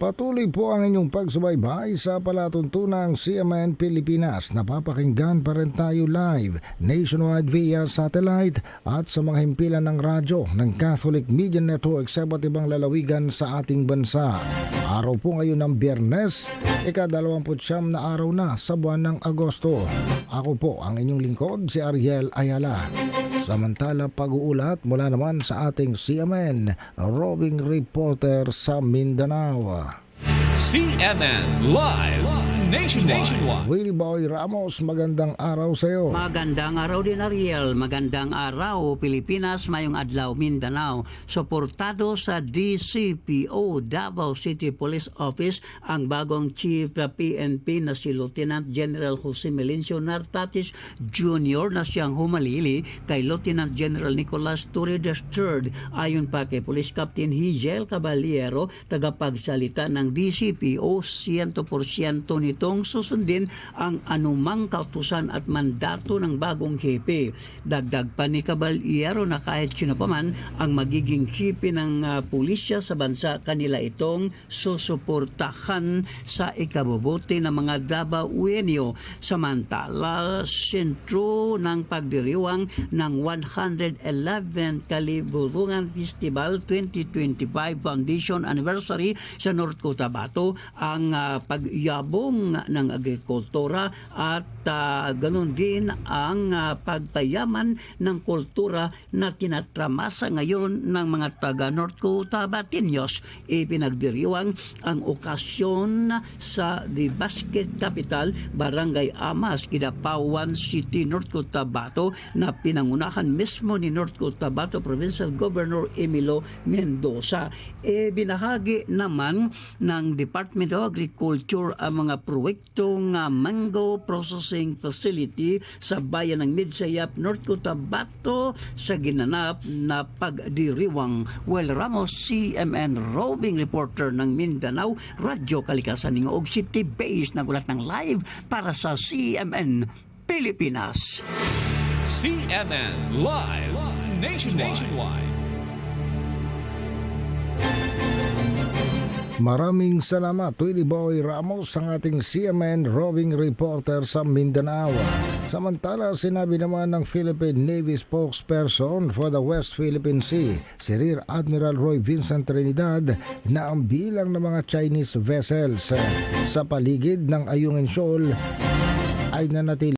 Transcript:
Patuloy po ang inyong pagsubaybay sa palatuntunang CMN Pilipinas. Napapakinggan pa rin tayo live nationwide via satellite at sa mga himpilan ng radyo ng Catholic Media Network sa iba't ibang lalawigan sa ating bansa. Araw po ngayon ng Biyernes, ika-29 na araw na sa buwan ng Agosto. Ako po ang inyong lingkod, si Ariel Ayala. Samantala pag-uulat mula naman sa ating CMN roving reporter sa Mindanao. CNN Live Nationwide. Nationwide. Willie Boy Ramos, magandang araw sa iyo. Magandang araw din Ariel, magandang araw Pilipinas, mayong adlaw Mindanao. Suportado sa DCPO Davao City Police Office ang bagong Chief PNP na si Lieutenant General Jose Melencio Nartatis Jr. na siyang humalili kay Lieutenant General Nicolas Torre III ayon pa kay Police Captain Higel Caballero tagapagsalita ng DCPO 100% nitong susundin ang anumang kautusan at mandato ng bagong hepe. Dagdag pa ni Caballero na kahit sino pa man ang magiging hepe ng uh, pulisya sa bansa kanila itong susuportahan sa ikabubuti ng mga Davauenyo. Samantala, sentro ng pagdiriwang ng 111 Kaliburungan Festival 2025 Foundation Anniversary sa North Cotabato ang uh, pagyabong ng agrikultura at uh, ganun din ang uh, pagpayaman ng kultura na tinatramasa ngayon ng mga taga North Cotabatinos. Ipinagdiriwang ang okasyon sa The Basket Capital, Barangay Amas, Kidapawan City, North Cotabato na pinangunahan mismo ni North Cotabato Provincial Governor Emilio Mendoza. E binahagi naman ng Department of Agriculture ang mga proyektong uh, mango processing facility sa bayan ng Midsayap, North Cotabato sa ginanap na pagdiriwang. Well Ramos, CMN roving reporter ng Mindanao, Radyo Kalikasan ng Og City Base nagulat ng live para sa CMN Pilipinas. CNN Live Nationwide. Nationwide. Maraming salamat Willie Boy Ramos ang ating CMN roving reporter sa Mindanao. Samantala sinabi naman ng Philippine Navy spokesperson for the West Philippine Sea, si Rear Admiral Roy Vincent Trinidad na ang bilang ng mga Chinese vessels sa paligid ng Ayungin Shoal ay nanatili